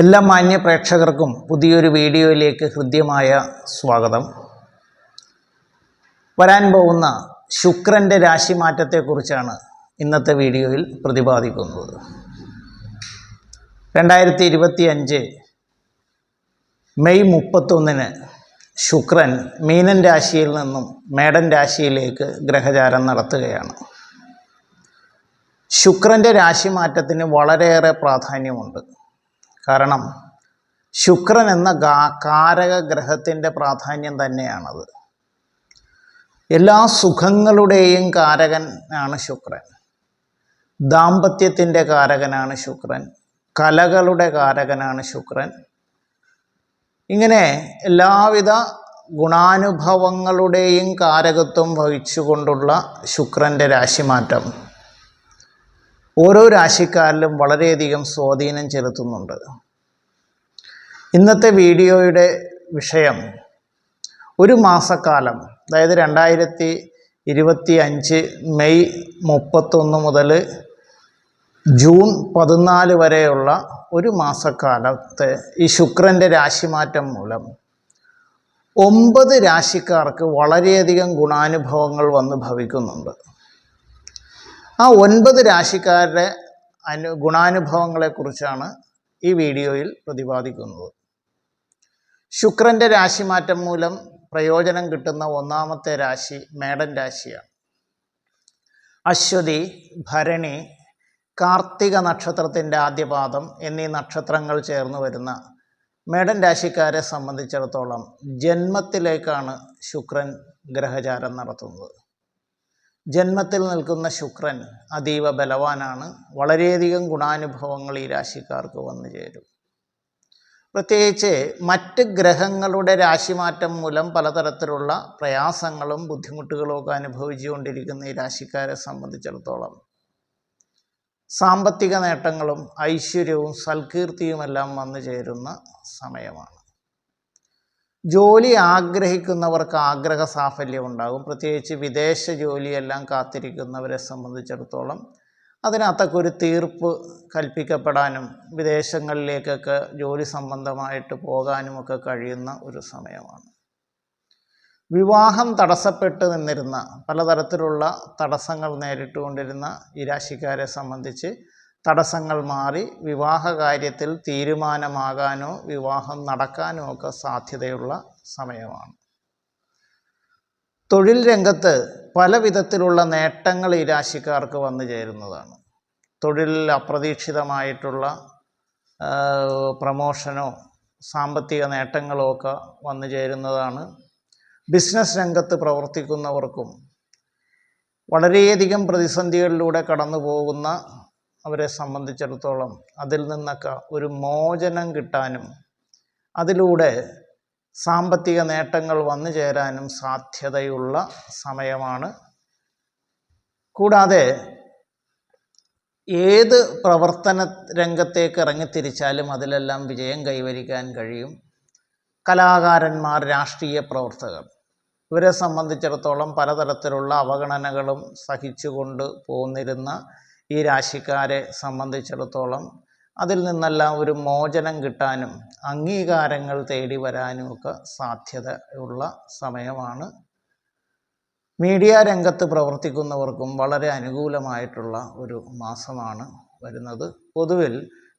എല്ലാ മാന്യ പ്രേക്ഷകർക്കും പുതിയൊരു വീഡിയോയിലേക്ക് ഹൃദ്യമായ സ്വാഗതം. വരാൻ പോകുന്ന ശുക്രന്റെ രാശിമാറ്റത്തെക്കുറിച്ചാണ് ഇന്നത്തെ വീഡിയോയിൽ പ്രതിപാദിക്കുന്നത്. രണ്ടായിരത്തി ഇരുപത്തി അഞ്ച് മെയ് മുപ്പത്തൊന്നിന് ശുക്രൻ മീനൻ രാശിയിൽ നിന്നും മേടൻ രാശിയിലേക്ക് ഗ്രഹചാരം നടത്തുകയാണ്. ശുക്രന്റെ രാശിമാറ്റത്തിന് വളരെയേറെ പ്രാധാന്യമുണ്ട്. കാരണം ശുക്രൻ എന്ന കാരക ഗ്രഹത്തിന്റെ പ്രാധാന്യം തന്നെയാണത്. എല്ലാ സുഖങ്ങളുടെയും കാരകൻ ആണ് ശുക്രൻ. ദാമ്പത്യത്തിന്റെ കാരകനാണ് ശുക്രൻ. കലകളുടെ കാരകനാണ് ശുക്രൻ. ഇങ്ങനെ എല്ലാവിധ ഗുണാനുഭവങ്ങളുടെയും കാരകത്വം വഹിച്ചുകൊണ്ടുള്ള ശുക്രന്റെ രാശിമാറ്റം ഓരോ രാശിക്കാരിലും വളരെയധികം സ്വാധീനം ചെലുത്തുന്നുണ്ട്. ഇന്നത്തെ വീഡിയോയുടെ വിഷയം ഒരു മാസക്കാലം അതായത് രണ്ടായിരത്തി ഇരുപത്തി അഞ്ച് മെയ് മുപ്പത്തൊന്ന് മുതൽ ജൂൺ പതിനാല് വരെയുള്ള ഒരു മാസക്കാലത്തെ ഈ ശുക്രന്റെ രാശിമാറ്റം മൂലം ഒമ്പത് രാശിക്കാർക്ക് വളരെയധികം ഗുണാനുഭവങ്ങൾ വന്ന് ഭവിക്കുന്നുണ്ട്. ആ ഒൻപത് രാശിക്കാരുടെ അനു ഗുണാനുഭവങ്ങളെക്കുറിച്ചാണ് ഈ വീഡിയോയിൽ പ്രതിപാദിക്കുന്നത്. ശുക്രന്റെ രാശിമാറ്റം മൂലം പ്രയോജനം കിട്ടുന്ന ഒന്നാമത്തെ രാശി മേടൻ രാശിയാണ്. അശ്വതി ഭരണി കാർത്തിക നക്ഷത്രത്തിന്റെ ആദ്യപാദം എന്നീ നക്ഷത്രങ്ങൾ ചേർന്ന് വരുന്ന മേടൻ രാശിക്കാരെ സംബന്ധിച്ചിടത്തോളം ജന്മത്തിലേക്കാണ് ശുക്രൻ ഗ്രഹചാരം നടത്തുന്നത്. ജന്മത്തിൽ നിൽക്കുന്ന ശുക്രൻ അതീവ ബലവാനാണ്. വളരെയധികം ഗുണാനുഭവങ്ങൾ ഈ രാശിക്കാർക്ക് വന്നു ചേരും. പ്രത്യേകിച്ച് മറ്റ് ഗ്രഹങ്ങളുടെ രാശിമാറ്റം മൂലം പലതരത്തിലുള്ള പ്രയാസങ്ങളും ബുദ്ധിമുട്ടുകളും ഒക്കെ അനുഭവിച്ചുകൊണ്ടിരിക്കുന്ന ഈ രാശിക്കാരെ സംബന്ധിച്ചിടത്തോളം സാമ്പത്തിക നേട്ടങ്ങളും ഐശ്വര്യവും സൽകീർത്തിയുമെല്ലാം വന്നു ചേരുന്ന സമയമാണ്. ജോലി ആഗ്രഹിക്കുന്നവർക്ക് ആഗ്രഹ സാഫല്യം ഉണ്ടാകും. പ്രത്യേകിച്ച് വിദേശ ജോലിയെല്ലാം കാത്തിരിക്കുന്നവരെ സംബന്ധിച്ചിടത്തോളം അതിനകത്തൊക്കെ തീർപ്പ് കൽപ്പിക്കപ്പെടാനും വിദേശങ്ങളിലേക്കൊക്കെ ജോലി സംബന്ധമായിട്ട് പോകാനുമൊക്കെ കഴിയുന്ന ഒരു സമയമാണ്. വിവാഹം തടസ്സപ്പെട്ട് നിന്നിരുന്ന പലതരത്തിലുള്ള തടസ്സങ്ങൾ നേരിട്ടുകൊണ്ടിരുന്ന ഈ രാശിക്കാരെ സംബന്ധിച്ച് തടസ്സങ്ങൾ മാറി വിവാഹ കാര്യത്തിൽ തീരുമാനമാകാനോ വിവാഹം നടക്കാനോ ഒക്കെ സാധ്യതയുള്ള സമയമാണ്. തൊഴിൽ രംഗത്ത് പല വിധത്തിലുള്ള നേട്ടങ്ങൾ ഈ രാശിക്കാർക്ക് വന്നു ചേരുന്നതാണ്. തൊഴിലിൽ അപ്രതീക്ഷിതമായിട്ടുള്ള പ്രമോഷനോ സാമ്പത്തിക നേട്ടങ്ങളോ ഒക്കെ വന്നു ചേരുന്നതാണ് ബിസിനസ് രംഗത്ത് പ്രവർത്തിക്കുന്നവർക്കും വളരെയധികം പ്രതിസന്ധികളിലൂടെ കടന്നു പോകുന്ന അവരെ സംബന്ധിച്ചിടത്തോളം അതിൽ നിന്നൊക്കെ ഒരു മോചനം കിട്ടാനും അതിലൂടെ സാമ്പത്തിക നേട്ടങ്ങൾ വന്നു ചേരാനും സാധ്യതയുള്ള സമയമാണ്. കൂടാതെ ഏത് പ്രവർത്തന രംഗത്തേക്ക് ഇറങ്ങിത്തിരിച്ചാലും അതിലെല്ലാം വിജയം കൈവരിക്കാൻ കഴിയും. കലാകാരന്മാർ രാഷ്ട്രീയ പ്രവർത്തകർ. ഇവരെ സംബന്ധിച്ചിടത്തോളം പലതരത്തിലുള്ള അവഗണനകളും സഹിച്ചുകൊണ്ട് പോന്നിരുന്ന ഈ രാശിക്കാരെ സംബന്ധിച്ചിടത്തോളം അതിൽ നിന്നെല്ലാം ഒരു മോചനം കിട്ടാനും അംഗീകാരങ്ങൾ തേടി വരാനും ഒക്കെ സാധ്യത ഉള്ള സമയമാണ്. മീഡിയ രംഗത്ത് പ്രവർത്തിക്കുന്നവർക്കും വളരെ അനുകൂലമായിട്ടുള്ള ഒരു മാസമാണ് വരുന്നത്. പൊതുവിൽ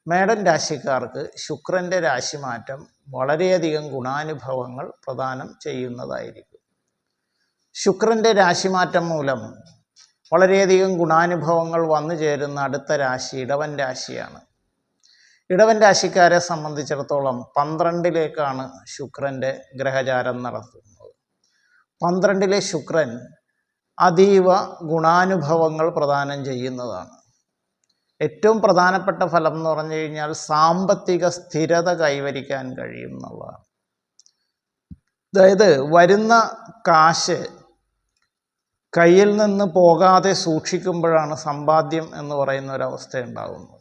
മേടൻ രാശിക്കാർക്ക് ശുക്രന്റെ രാശിമാറ്റം വളരെയധികം ഗുണാനുഭവങ്ങൾ പ്രദാനം ചെയ്യുന്നതായിരിക്കും. ശുക്രന്റെ രാശിമാറ്റം മൂലം വളരെയധികം ഗുണാനുഭവങ്ങൾ വന്നു ചേരുന്ന അടുത്ത രാശി ഇടവൻ രാശിയാണ്. ഇടവൻ രാശിക്കാരെ സംബന്ധിച്ചിടത്തോളം പന്ത്രണ്ടിലേക്കാണ് ശുക്രന്റെ ഗ്രഹചാരം നടത്തുന്നത്. പന്ത്രണ്ടിലെ ശുക്രൻ അതീവ ഗുണാനുഭവങ്ങൾ പ്രദാനം ചെയ്യുന്നതാണ്. ഏറ്റവും പ്രധാനപ്പെട്ട ഫലം എന്ന് പറഞ്ഞു കഴിഞ്ഞാൽ സാമ്പത്തിക സ്ഥിരത കൈവരിക്കാൻ കഴിയും എന്നുള്ളതാണ്. അതായത് വരുന്ന കാശ് കയ്യിൽ നിന്ന് പോകാതെ സൂക്ഷിക്കുമ്പോഴാണ് സമ്പാദ്യം എന്ന് പറയുന്ന ഒരവസ്ഥ ഉണ്ടാകുന്നത്.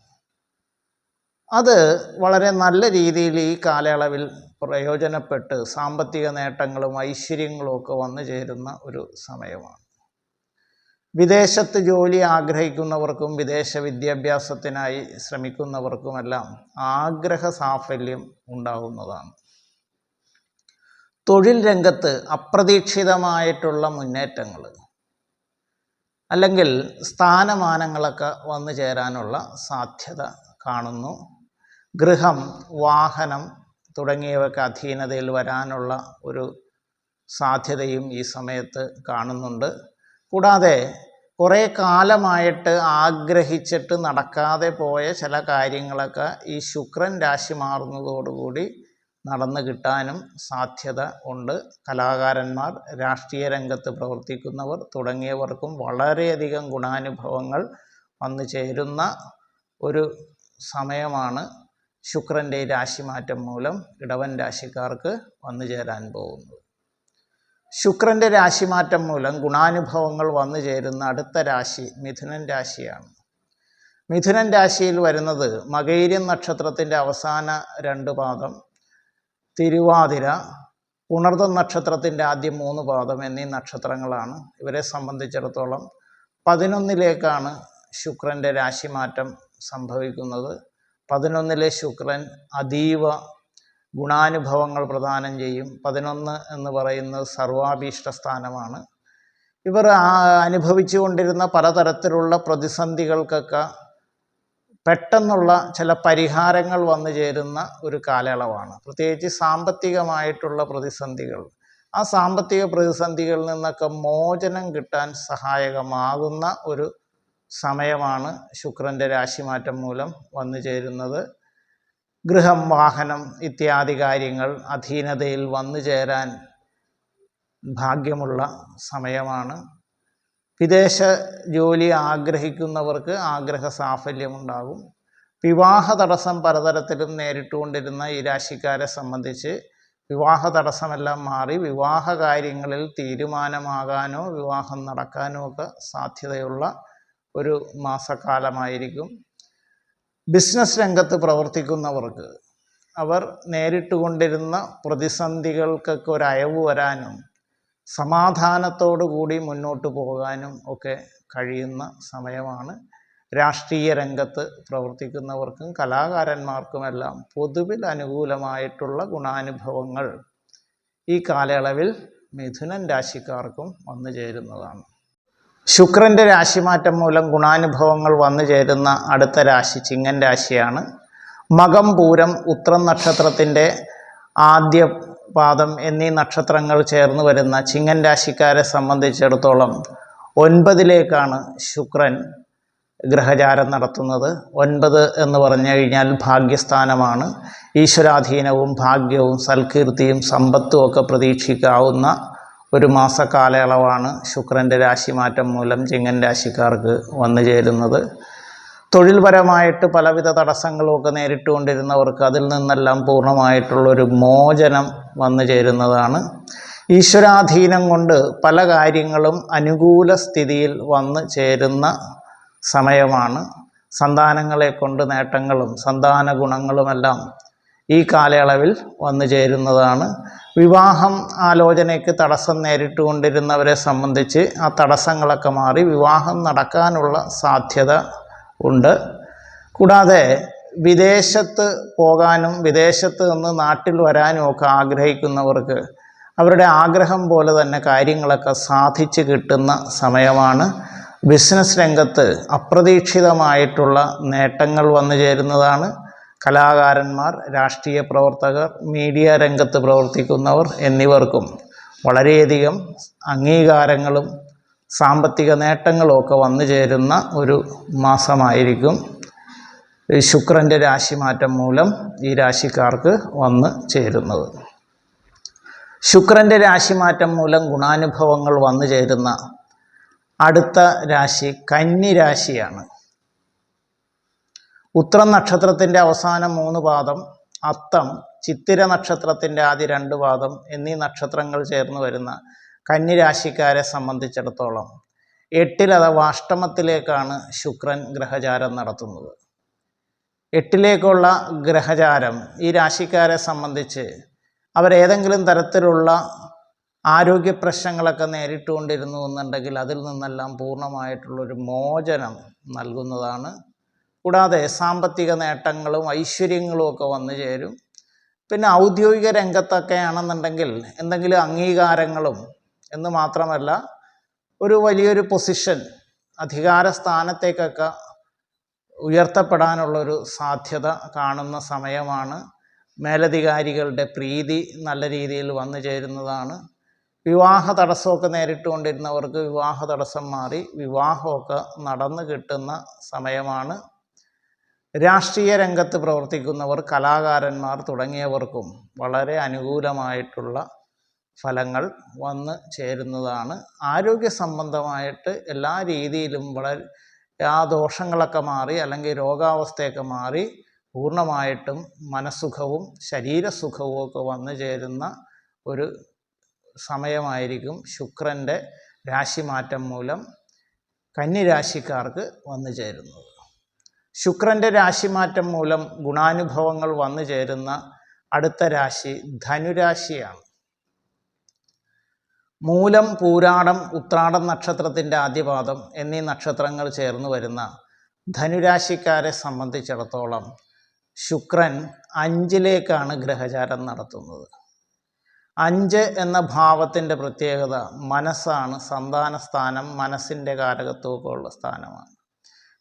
അത് വളരെ നല്ല രീതിയിൽ ഈ കാലയളവിൽ പ്രയോജനപ്പെട്ട് സാമ്പത്തിക നേട്ടങ്ങളും ഐശ്വര്യങ്ങളും ഒക്കെ വന്നു ചേരുന്ന ഒരു സമയമാണ്. വിദേശത്ത് ജോലി ആഗ്രഹിക്കുന്നവർക്കും വിദേശ വിദ്യാഭ്യാസത്തിനായി ശ്രമിക്കുന്നവർക്കുമെല്ലാം ആഗ്രഹ സാഫല്യം ഉണ്ടാകുന്നതാണ്. തൊഴിൽ രംഗത്ത് അപ്രതീക്ഷിതമായിട്ടുള്ള മുന്നേറ്റങ്ങൾ. അല്ലെങ്കിൽ സ്ഥാനമാനങ്ങളൊക്കെ വന്നു ചേരാനുള്ള സാധ്യത കാണുന്നു. ഗൃഹം വാഹനം തുടങ്ങിയവയ്ക്ക് അധീനതയിൽ വരാനുള്ള ഒരു സാധ്യതയും ഈ സമയത്ത് കാണുന്നുണ്ട്. കൂടാതെ കുറേ കാലമായിട്ട് ആഗ്രഹിച്ചിട്ട് നടക്കാതെ പോയ ചില കാര്യങ്ങളൊക്കെ ഈ ശുക്രൻ രാശി മാറുന്നതോടുകൂടി നടന്നു കിട്ടാനും സാധ്യത ഉണ്ട്. കലാകാരന്മാർ രാഷ്ട്രീയ രംഗത്ത് പ്രവർത്തിക്കുന്നവർ തുടങ്ങിയവർക്കും വളരെയധികം ഗുണാനുഭവങ്ങൾ വന്നു ചേരുന്ന ഒരു സമയമാണ് ശുക്രന്റെ രാശിമാറ്റം മൂലം ഇടവൻ രാശിക്കാർക്ക് വന്നു ചേരാൻ പോകുന്നത്. ശുക്രന്റെ രാശിമാറ്റം മൂലം ഗുണാനുഭവങ്ങൾ വന്നു ചേരുന്ന അടുത്ത രാശി മിഥുനൻ രാശിയാണ്. മിഥുനൻ രാശിയിൽ വരുന്നത് മകൈര്യം നക്ഷത്രത്തിന്റെ അവസാന രണ്ട് പാദം തിരുവാതിര പുണർദം നക്ഷത്രത്തിന്റെ ആദ്യം മൂന്ന് പാദം എന്നീ നക്ഷത്രങ്ങളാണ്. ഇവരെ സംബന്ധിച്ചിടത്തോളം പതിനൊന്നിലേക്കാണ് ശുക്രന്റെ രാശിമാറ്റം സംഭവിക്കുന്നത്. പതിനൊന്നിലെ ശുക്രൻ അതീവ ഗുണാനുഭവങ്ങൾ പ്രദാനം ചെയ്യും. പതിനൊന്ന് എന്ന് പറയുന്നത് സർവാഭീഷ്ട സ്ഥാനമാണ്. ഇവർ അനുഭവിച്ചു കൊണ്ടിരുന്ന പലതരത്തിലുള്ള പ്രതിസന്ധികൾക്കൊക്കെ പെട്ടെന്നുള്ള ചില പരിഹാരങ്ങൾ വന്നു ചേരുന്ന ഒരു കാലയളവാണ്. പ്രത്യേകിച്ച് സാമ്പത്തികമായിട്ടുള്ള പ്രതിസന്ധികൾ. ആ സാമ്പത്തിക പ്രതിസന്ധികളിൽ നിന്നൊക്കെ മോചനം കിട്ടാൻ സഹായകമാകുന്ന ഒരു സമയമാണ് ശുക്രന്റെ രാശിമാറ്റം മൂലം വന്നു ചേരുന്നത്. ഗൃഹം വാഹനം ഇത്യാദി കാര്യങ്ങൾ അധീനതയിൽ വന്നു ചേരാൻ ഭാഗ്യമുള്ള സമയമാണ്. വിദേശ ജോലി ആഗ്രഹിക്കുന്നവർക്ക് ആഗ്രഹ സാഫല്യമുണ്ടാകും വിവാഹ തടസ്സം പലതരത്തിലും നേരിട്ടുകൊണ്ടിരുന്ന ഈ രാശിക്കാരെ സംബന്ധിച്ച് വിവാഹ തടസ്സമെല്ലാം മാറി വിവാഹ കാര്യങ്ങളിൽ തീരുമാനമാകാനോ വിവാഹം നടക്കാനോ ഒക്കെ സാധ്യതയുള്ള ഒരു മാസക്കാലമായിരിക്കും ബിസിനസ് രംഗത്ത് പ്രവർത്തിക്കുന്നവർക്ക് അവർ നേരിട്ടുകൊണ്ടിരുന്ന പ്രതിസന്ധികൾക്കൊക്കെ ഒരു അയവ് വരാനും സമാധാനത്തോടു കൂടി മുന്നോട്ട് പോകാനും ഒക്കെ കഴിയുന്ന സമയമാണ്. രാഷ്ട്രീയ രംഗത്ത് പ്രവർത്തിക്കുന്നവർക്കും കലാകാരന്മാർക്കുമെല്ലാം പൊതുവിൽ അനുകൂലമായിട്ടുള്ള ഗുണാനുഭവങ്ങൾ ഈ കാലയളവിൽ മിഥുനൻ രാശിക്കാർക്കും വന്നു ചേരുന്നതാണ്. ശുക്രന്റെ രാശിമാറ്റം മൂലം ഗുണാനുഭവങ്ങൾ വന്നു ചേരുന്ന അടുത്ത രാശി ചിങ്ങൻ രാശിയാണ്. മകം പൂരം ഉത്രം നക്ഷത്രത്തിന്റെ ആദ്യ പാദം എന്നീ നക്ഷത്രങ്ങൾ ചേർന്ന് വരുന്ന ചിങ്ങൻ രാശിക്കാരെ സംബന്ധിച്ചിടത്തോളം ഒൻപതിലേക്കാണ് ശുക്രൻ ഗ്രഹചാരം നടത്തുന്നത്. ഒൻപത് എന്ന് പറഞ്ഞു കഴിഞ്ഞാൽ ഭാഗ്യസ്ഥാനമാണ്. ഈശ്വരാധീനവും ഭാഗ്യവും സൽകീർത്തിയും സമ്പത്തും ഒക്കെ പ്രതീക്ഷിക്കാവുന്ന ഒരു മാസക്കാലയളവാണ് ശുക്രന്റെ രാശിമാറ്റം മൂലം ചിങ്ങൻ രാശിക്കാർക്ക് വന്നു ചേരുന്നത്. തൊഴിൽപരമായിട്ട് പലവിധ തടസ്സങ്ങളുമൊക്കെ നേരിട്ടുകൊണ്ടിരുന്നവർക്ക് അതിൽ നിന്നെല്ലാം പൂർണമായിട്ടുള്ളൊരു മോചനം വന്നു ചേരുന്നതാണ്. ഈശ്വരാധീനം കൊണ്ട് പല കാര്യങ്ങളും അനുകൂല സ്ഥിതിയിൽ വന്നു ചേരുന്ന സമയമാണ്. സന്താനങ്ങളെ കൊണ്ട് നേട്ടങ്ങളും സന്താന ഗുണങ്ങളുമെല്ലാം ഈ കാലയളവിൽ വന്നു ചേരുന്നതാണ്. വിവാഹം ആലോചനയ്ക്ക് തടസ്സം നേരിട്ടുകൊണ്ടിരുന്നവരെ സംബന്ധിച്ച് ആ തടസ്സങ്ങളൊക്കെ മാറി വിവാഹം നടക്കാനുള്ള സാധ്യത ഉണ്ട്. കൂടാതെ വിദേശത്ത് പോകാനും വിദേശത്ത് നിന്ന് നാട്ടിൽ വരാനും ഒക്കെ ആഗ്രഹിക്കുന്നവർക്ക് അവരുടെ ആഗ്രഹം പോലെ തന്നെ കാര്യങ്ങളൊക്കെ സാധിച്ചു കിട്ടുന്ന സമയമാണ്. ബിസിനസ് രംഗത്ത് അപ്രതീക്ഷിതമായിട്ടുള്ള നേട്ടങ്ങൾ വന്നു ചേരുന്നതാണ്. കലാകാരന്മാർ രാഷ്ട്രീയ പ്രവർത്തകർ മീഡിയ രംഗത്ത് പ്രവർത്തിക്കുന്നവർ എന്നിവർക്കും വളരെയധികം അംഗീകാരങ്ങളും സാമ്പത്തിക നേട്ടങ്ങളൊക്കെ വന്നു ചേരുന്ന ഒരു മാസമായിരിക്കും. ശുക്രന്റെ രാശിമാറ്റം മൂലം ഈ രാശിക്കാർക്ക് വന്ന് ചേരുന്നത്. ശുക്രന്റെ രാശിമാറ്റം മൂലം ഗുണാനുഭവങ്ങൾ വന്നു ചേരുന്ന അടുത്ത രാശി കന്നി രാശിയാണ്. ഉത്രം നക്ഷത്രത്തിന്റെ അവസാന മൂന്ന് പാദം അത്തം ചിത്തിര നക്ഷത്രത്തിന്റെ ആദ്യ രണ്ട് പാദം എന്നീ നക്ഷത്രങ്ങൾ ചേർന്ന് വരുന്ന കന്നിരാശിക്കാരെ സംബന്ധിച്ചിടത്തോളം എട്ടിൽ അഥവാ അഷ്ടമത്തിലേക്കാണ് ശുക്രൻ ഗ്രഹചാരം നടത്തുന്നത്. എട്ടിലേക്കുള്ള ഗ്രഹചാരം ഈ രാശിക്കാരെ സംബന്ധിച്ച് അവരേതെങ്കിലും തരത്തിലുള്ള ആരോഗ്യ പ്രശ്നങ്ങളൊക്കെ നേരിട്ടുകൊണ്ടിരുന്നു എന്നുണ്ടെങ്കിൽ അതിൽ നിന്നെല്ലാം പൂർണമായിട്ടുള്ളൊരു മോചനം നൽകുന്നതാണ്. കൂടാതെ സാമ്പത്തിക നേട്ടങ്ങളും ഐശ്വര്യങ്ങളും ഒക്കെ വന്നു ചേരും. പിന്നെ ഔദ്യോഗിക രംഗത്തൊക്കെ ആണെന്നുണ്ടെങ്കിൽ എന്തെങ്കിലും അംഗീകാരങ്ങളും എന്ന് മാത്രമല്ല ഒരു വലിയൊരു പൊസിഷൻ അധികാര സ്ഥാനത്തേക്കൊക്കെ ഉയർത്തപ്പെടാനുള്ളൊരു സാധ്യത കാണുന്ന സമയമാണ്. മേലധികാരികളുടെ പ്രീതി നല്ല രീതിയിൽ വന്നു ചേരുന്നതാണ്. വിവാഹ തടസ്സമൊക്കെ നേരിട്ടുകൊണ്ടിരുന്നവർക്ക് വിവാഹ തടസ്സം മാറി വിവാഹമൊക്കെ നടന്നു കിട്ടുന്ന സമയമാണ്. രാഷ്ട്രീയ രംഗത്ത് പ്രവർത്തിക്കുന്നവർ കലാകാരന്മാർ തുടങ്ങിയവർക്കും വളരെ അനുകൂലമായിട്ടുള്ള ഫലങ്ങൾ വന്ന് ചേരുന്നതാണ്. ആരോഗ്യ സംബന്ധമായിട്ട് എല്ലാ രീതിയിലും വളരെ ആ ദോഷങ്ങളൊക്കെ മാറി അല്ലെങ്കിൽ രോഗാവസ്ഥയൊക്കെ മാറി പൂർണമായിട്ടും മനസ്സുഖവും ശരീരസുഖവും ഒക്കെ വന്നു ചേരുന്ന ഒരു സമയമായിരിക്കും ശുക്രന്റെ രാശിമാറ്റം മൂലം കന്നിരാശിക്കാർക്ക് വന്നു ചേരുന്നത്. ശുക്രന്റെ രാശിമാറ്റം മൂലം ഗുണാനുഭവങ്ങൾ വന്നു ചേരുന്ന അടുത്ത രാശി ധനുരാശിയാണ്. മൂലം പൂരാടം ഉത്രാടം നക്ഷത്രത്തിന്റെ ആദ്യപാദം എന്നീ നക്ഷത്രങ്ങൾ ചേർന്ന് വരുന്ന ധനുരാശിക്കാരെ സംബന്ധിച്ചിടത്തോളം ശുക്രൻ അഞ്ചിലേക്കാണ് ഗ്രഹചാരം നടത്തുന്നത്. അഞ്ച് എന്ന ഭാവത്തിന്റെ പ്രത്യേകത മനസ്സാണ് സന്താന സ്ഥാനം മനസ്സിന്റെ കാരകത്വമൊക്കെ ഉള്ള സ്ഥാനമാണ്.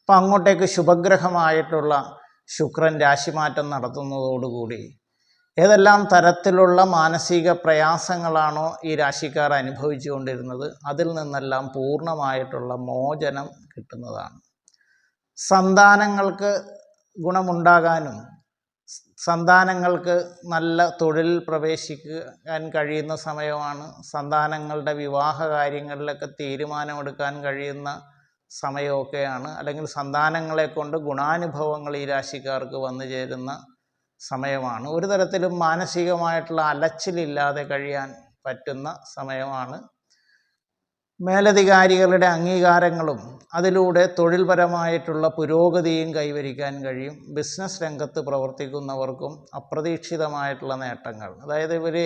അപ്പം അങ്ങോട്ടേക്ക് ശുഭഗ്രഹമായിട്ടുള്ള ശുക്രൻ രാശിമാറ്റം നടത്തുന്നതോടുകൂടി ഏതെല്ലാം തരത്തിലുള്ള മാനസിക പ്രയാസങ്ങളാണോ ഈ രാശിക്കാർ അനുഭവിച്ചു കൊണ്ടിരുന്നത്? അതിൽ നിന്നെല്ലാം പൂർണമായിട്ടുള്ള മോചനം കിട്ടുന്നതാണ്. സന്താനങ്ങൾക്ക് ഗുണമുണ്ടാകാനും സന്താനങ്ങൾക്ക് നല്ല തൊഴിൽ പ്രവേശിക്കാൻ കഴിയുന്ന സമയമാണ് സന്താനങ്ങളുടെ വിവാഹ കാര്യങ്ങളിലൊക്കെ തീരുമാനമെടുക്കാൻ കഴിയുന്ന സമയമൊക്കെയാണ്. അല്ലെങ്കിൽ സന്താനങ്ങളെ കൊണ്ട് ഗുണാനുഭവങ്ങൾ ഈ രാശിക്കാർക്ക് വന്നു ചേരുന്ന സമയമാണ്. ഒരു തരത്തിലും മാനസികമായിട്ടുള്ള അലച്ചിലില്ലാതെ കഴിയാൻ പറ്റുന്ന സമയമാണ്. മേലധികാരികളുടെ അംഗീകാരങ്ങളും അതിലൂടെ തൊഴിൽപരമായിട്ടുള്ള പുരോഗതിയും കൈവരിക്കാൻ കഴിയും. ബിസിനസ് രംഗത്ത് പ്രവർത്തിക്കുന്നവർക്കും അപ്രതീക്ഷിതമായിട്ടുള്ള നേട്ടങ്ങൾ. അതായത് ഇവർ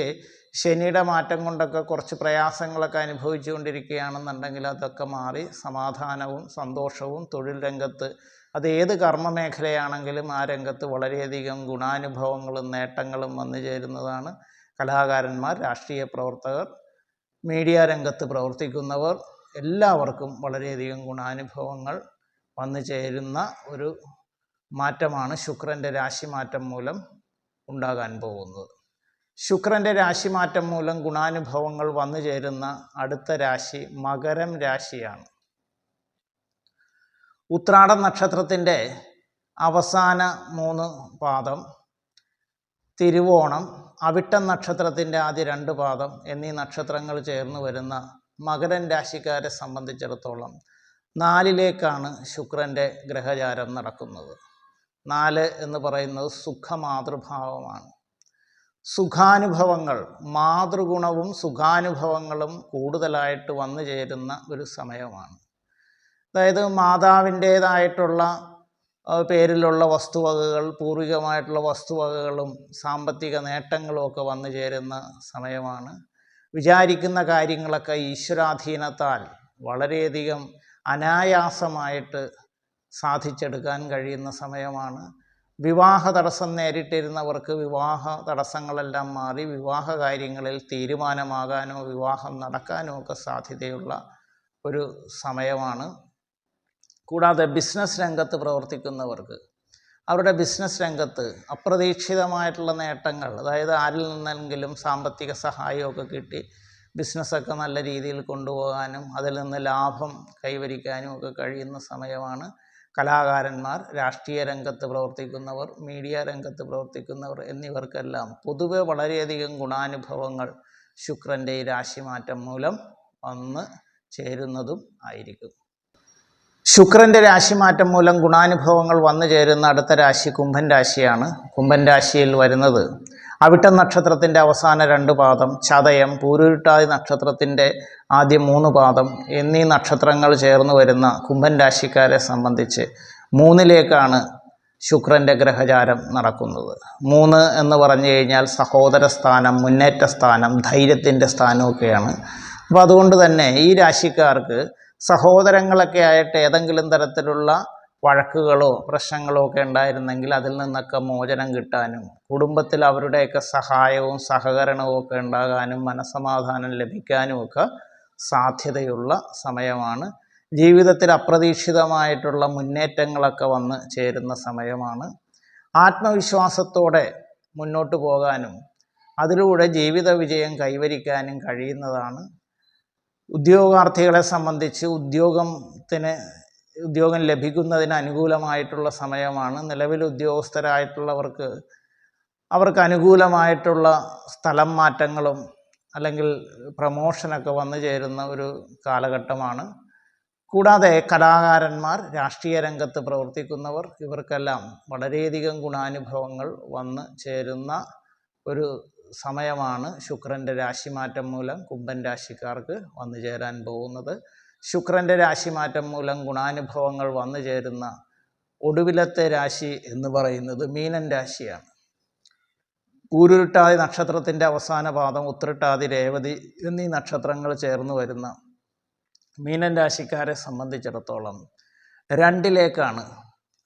ശനിയുടെ മാറ്റം കൊണ്ടൊക്കെ കുറച്ച് പ്രയാസങ്ങളൊക്കെ അനുഭവിച്ചുകൊണ്ടിരിക്കുകയാണെന്നുണ്ടെങ്കിൽ അതൊക്കെ മാറി സമാധാനവും സന്തോഷവും തൊഴിൽ രംഗത്ത് അത് ഏത് കർമ്മമേഖലയാണെങ്കിലും ആ രംഗത്ത് വളരെയധികം ഗുണാനുഭവങ്ങളും നേട്ടങ്ങളും വന്നു ചേരുന്നതാണ് കലാകാരന്മാർ രാഷ്ട്രീയ പ്രവർത്തകർ മീഡിയ രംഗത്ത് പ്രവർത്തിക്കുന്നവർ. എല്ലാവർക്കും വളരെയധികം ഗുണാനുഭവങ്ങൾ വന്നു ചേരുന്ന ഒരു മാറ്റമാണ് ശുക്രന്റെ രാശിമാറ്റം മൂലം ഉണ്ടാകാൻ പോകുന്നത്. ശുക്രന്റെ രാശിമാറ്റം മൂലം ഗുണാനുഭവങ്ങൾ വന്നു ചേരുന്ന അടുത്ത രാശി മകരം രാശിയാണ്. ഉത്രാടം നക്ഷത്രത്തിന്റെ അവസാന മൂന്ന് പാദം തിരുവോണം അവിട്ടം നക്ഷത്രത്തിന്റെ ആദ്യ രണ്ട് പാദം എന്നീ നക്ഷത്രങ്ങൾ ചേർന്ന് വരുന്ന മകരൻ രാശിക്കാരെ സംബന്ധിച്ചിടത്തോളം നാലിലേക്കാണ് ശുക്രന്റെ ഗ്രഹചാരം നടക്കുന്നത്. നാല് എന്ന് പറയുന്നത് സുഖമാതൃഭാവമാണ്. സുഖാനുഭവങ്ങൾ മാതൃഗുണവും സുഖാനുഭവങ്ങളും കൂടുതലായിട്ട് വന്നു ചേരുന്ന ഒരു സമയമാണ്. അതായത് മാതാവിന്റേതായിട്ടുള്ള പേരിലുള്ള വസ്തുവകകൾ പൂർവികമായിട്ടുള്ള വസ്തുവകകളും സാമ്പത്തിക നേട്ടങ്ങളും ഒക്കെ വന്നു ചേരുന്ന സമയമാണ്. വിചാരിക്കുന്ന കാര്യങ്ങളൊക്കെ ഈശ്വരാധീനത്താൽ വളരെയധികം അനായാസമായിട്ട് സാധിച്ചെടുക്കാൻ കഴിയുന്ന സമയമാണ്. വിവാഹ തടസ്സം നേരിട്ടിരുന്നവർക്ക് വിവാഹ തടസ്സങ്ങളെല്ലാം മാറി വിവാഹ കാര്യങ്ങളിൽ തീരുമാനമാകാനോ വിവാഹം നടക്കാനോ ഒക്കെ സാധ്യതയുള്ള ഒരു സമയമാണ്. കൂടാതെ ബിസിനസ് രംഗത്ത് പ്രവർത്തിക്കുന്നവർക്ക് അവരുടെ ബിസിനസ് രംഗത്ത് അപ്രതീക്ഷിതമായിട്ടുള്ള നേട്ടങ്ങൾ അതായത് ആരിൽ നിന്നെങ്കിലും സാമ്പത്തിക സഹായമൊക്കെ കിട്ടി ബിസിനസ്സൊക്കെ നല്ല രീതിയിൽ കൊണ്ടുപോകാനും അതിൽ നിന്ന് ലാഭം കൈവരിക്കാനും ഒക്കെ കഴിയുന്ന സമയമാണ് കലാകാരന്മാർ രാഷ്ട്രീയ രംഗത്ത് പ്രവർത്തിക്കുന്നവർ മീഡിയ രംഗത്ത് പ്രവർത്തിക്കുന്നവർ എന്നിവർക്കെല്ലാം പൊതുവെ വളരെയധികം ഗുണാനുഭവങ്ങൾ ശുക്രന്റെ ഈ രാശിമാറ്റം മൂലം വന്ന് ചേരുന്നതും ആയിരിക്കും. ശുക്രന്റെ രാശിമാറ്റം മൂലം ഗുണാനുഭവങ്ങൾ വന്നു ചേരുന്ന അടുത്ത രാശി കുംഭൻ രാശിയാണ്. കുംഭൻ രാശിയിൽ വരുന്നത് അവിട്ടം നക്ഷത്രത്തിന്റെ അവസാന രണ്ട് പാദം ചതയം പൂരുരുട്ടാതി നക്ഷത്രത്തിന്റെ ആദ്യ മൂന്ന് പാദം എന്നീ നക്ഷത്രങ്ങൾ ചേർന്ന് വരുന്ന കുംഭൻ രാശിക്കാരെ സംബന്ധിച്ച് മൂന്നിലേക്കാണ് ശുക്രന്റെ ഗ്രഹചാരം നടക്കുന്നത്. മൂന്ന് എന്ന് പറഞ്ഞു കഴിഞ്ഞാൽ സഹോദര സ്ഥാനം മുന്നേറ്റ സ്ഥാനം ധൈര്യത്തിന്റെ സ്ഥാനമൊക്കെയാണ്. അപ്പോൾ അതുകൊണ്ട് തന്നെ ഈ രാശിക്കാർക്ക് സഹോദരങ്ങളൊക്കെ ആയിട്ട് ഏതെങ്കിലും തരത്തിലുള്ള വഴക്കുകളോ പ്രശ്നങ്ങളോ ഒക്കെ ഉണ്ടായിരുന്നെങ്കിൽ അതിൽ നിന്നൊക്കെ മോചനം കിട്ടാനും കുടുംബത്തിൽ അവരുടെയൊക്കെ സഹായവും സഹകരണവും ഒക്കെ ഉണ്ടാകാനും മനസ്സമാധാനം ലഭിക്കാനും ഒക്കെ സാധ്യതയുള്ള സമയമാണ്. ജീവിതത്തിൽ അപ്രതീക്ഷിതമായിട്ടുള്ള മുന്നേറ്റങ്ങളൊക്കെ വന്ന് ചേരുന്ന സമയമാണ്. ആത്മവിശ്വാസത്തോടെ മുന്നോട്ട് പോകാനും അതിലൂടെ ജീവിത വിജയം കൈവരിക്കാനും കഴിയുന്നതാണ് ഉദ്യോഗാർത്ഥികളെ സംബന്ധിച്ച് ഉദ്യോഗത്തിന് ഉദ്യോഗം ലഭിക്കുന്നതിന് അനുകൂലമായിട്ടുള്ള സമയമാണ്. നിലവിൽ ഉദ്യോഗസ്ഥരായിട്ടുള്ളവർക്ക് അവർക്ക് അനുകൂലമായിട്ടുള്ള സ്ഥലം മാറ്റങ്ങളും അല്ലെങ്കിൽ പ്രമോഷനൊക്കെ വന്നു ചേരുന്ന ഒരു കാലഘട്ടമാണ്. കൂടാതെ കലാകാരന്മാർ രാഷ്ട്രീയ രംഗത്ത് പ്രവർത്തിക്കുന്നവർ ഇവർക്കെല്ലാം വളരെയധികം ഗുണാനുഭവങ്ങൾ വന്ന് ചേരുന്ന ഒരു സമയമാണ് ശുക്രന്റെ രാശിമാറ്റം മൂലം കുംഭൻ രാശിക്കാർക്ക് വന്നു ചേരാൻ പോകുന്നത്. ശുക്രന്റെ രാശിമാറ്റം മൂലം ഗുണാനുഭവങ്ങൾ വന്നു ചേരുന്ന ഒടുവിലത്തെ രാശി എന്ന് പറയുന്നത് മീനൻ രാശിയാണ്. ഊരുരുട്ടാതി നക്ഷത്രത്തിന്റെ അവസാന പാദം ഉത്രട്ടാതി രേവതി എന്നീ നക്ഷത്രങ്ങൾ ചേർന്ന് വരുന്ന മീനൻ രാശിക്കാരെ സംബന്ധിച്ചിടത്തോളം രണ്ടിലേക്കാണ്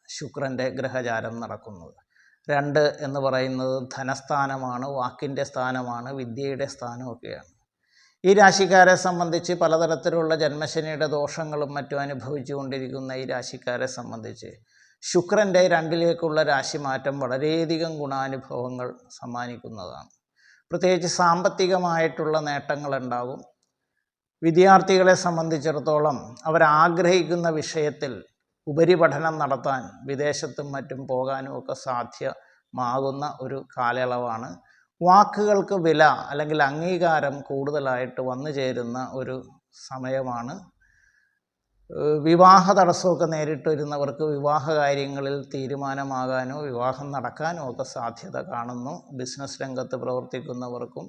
ശുക്രന്റെ ഗ്രഹചാരം നടക്കുന്നത്. രണ്ട് എന്ന് പറയുന്നത് ധനസ്ഥാനമാണ് വാക്കിന്റെ സ്ഥാനമാണ് വിദ്യയുടെ സ്ഥാനമൊക്കെയാണ് ഈ രാശിക്കാരെ സംബന്ധിച്ച് പലതരത്തിലുള്ള ജന്മശനിയുടെ ദോഷങ്ങളും മറ്റും അനുഭവിച്ചുകൊണ്ടിരിക്കുന്ന ഈ രാശിക്കാരെ സംബന്ധിച്ച് ശുക്രന്റെ രണ്ടിലേക്കുള്ള രാശിമാറ്റം വളരെയധികം ഗുണാനുഭവങ്ങൾ സമ്മാനിക്കുന്നതാണ്. പ്രത്യേകിച്ച് സാമ്പത്തികമായിട്ടുള്ള നേട്ടങ്ങളുണ്ടാകും. വിദ്യാർത്ഥികളെ സംബന്ധിച്ചിടത്തോളം അവരാഗ്രഹിക്കുന്ന വിഷയത്തിൽ ഉപരിപഠനം നടത്താൻ വിദേശത്തും മറ്റും പോകാനും ഒക്കെ സാധ്യമാകുന്ന ഒരു കാലയളവാണ്. വാക്കുകൾക്ക് വില അല്ലെങ്കിൽ അംഗീകാരം കൂടുതലായിട്ട് വന്നു ചേരുന്ന ഒരു സമയമാണ്. വിവാഹ തടസ്സമൊക്കെ നേരിട്ട് വരുന്നവർക്ക് വിവാഹ കാര്യങ്ങളിൽ തീരുമാനമാകാനോ വിവാഹം നടക്കാനോ ഒക്കെ സാധ്യത കാണുന്നു. ബിസിനസ് രംഗത്ത് പ്രവർത്തിക്കുന്നവർക്കും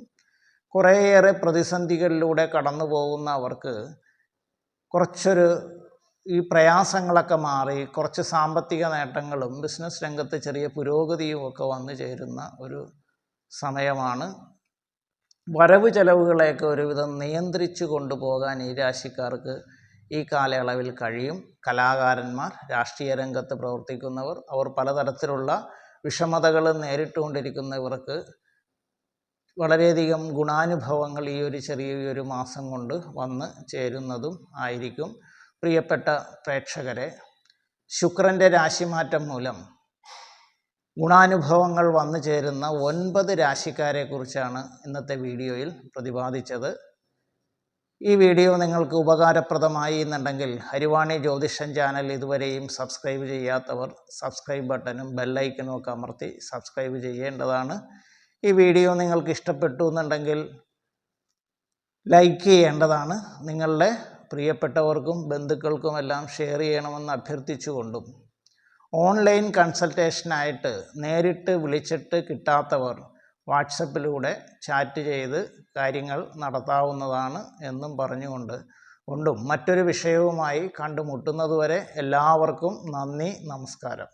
കുറേയേറെ പ്രതിസന്ധികളിലൂടെ കടന്നു പോകുന്ന അവർക്ക് കുറച്ചൊരു ഈ പ്രയാസങ്ങളൊക്കെ മാറി കുറച്ച് സാമ്പത്തിക നേട്ടങ്ങളും ബിസിനസ് രംഗത്ത് ചെറിയ പുരോഗതിയും ഒക്കെ വന്നു ചേരുന്ന ഒരു സമയമാണ്. വരവ് ചെലവുകളെയൊക്കെ ഒരുവിധം നിയന്ത്രിച്ചു കൊണ്ടുപോകാൻ ഈ രാശിക്കാർക്ക് ഈ കാലയളവിൽ കഴിയും. കലാകാരന്മാർ രാഷ്ട്രീയ രംഗത്ത് പ്രവർത്തിക്കുന്നവർ അവർ പലതരത്തിലുള്ള വിഷമതകൾ നേരിട്ടുകൊണ്ടിരിക്കുന്നവർക്ക് വളരെയധികം ഗുണാനുഭവങ്ങൾ ഈ ഒരു ചെറിയ ഒരു മാസം കൊണ്ട് വന്ന് ചേരുന്നതും ആയിരിക്കും. പ്രിയപ്പെട്ട പ്രേക്ഷകരെ ശുക്രന്റെ രാശിമാറ്റം മൂലം ഗുണാനുഭവങ്ങൾ വന്നു ചേരുന്ന ഒൻപത് രാശിക്കാരെക്കുറിച്ചാണ് ഇന്നത്തെ വീഡിയോയിൽ പ്രതിപാദിച്ചത്. ഈ വീഡിയോ നിങ്ങൾക്ക് ഉപകാരപ്രദമായി എന്നുണ്ടെങ്കിൽ ഹരിവാണി ജ്യോതിഷൻ ചാനൽ ഇതുവരെയും സബ്സ്ക്രൈബ് ചെയ്യാത്തവർ സബ്സ്ക്രൈബ് ബട്ടനും ബെല്ലൈക്കനും ഒക്കെ അമർത്തി സബ്സ്ക്രൈബ് ചെയ്യേണ്ടതാണ്. ഈ വീഡിയോ നിങ്ങൾക്ക് ഇഷ്ടപ്പെട്ടു എന്നുണ്ടെങ്കിൽ ലൈക്ക് ചെയ്യേണ്ടതാണ്. നിങ്ങളുടെ പ്രിയപ്പെട്ടവർക്കും ബന്ധുക്കൾക്കുമെല്ലാം ഷെയർ ചെയ്യണമെന്ന് അഭ്യർത്ഥിച്ചുകൊണ്ടും ഓൺലൈൻ കൺസൾട്ടേഷനായിട്ട് നേരിട്ട് വിളിച്ചിട്ട് കിട്ടാത്തവർ വാട്സപ്പിലൂടെ ചാറ്റ് ചെയ്ത് കാര്യങ്ങൾ നടത്താവുന്നതാണ് എന്നും പറഞ്ഞുകൊണ്ട് കൊണ്ടും മറ്റൊരു വിഷയവുമായി കണ്ടുമുട്ടുന്നതുവരെ എല്ലാവർക്കും നന്ദി നമസ്കാരം.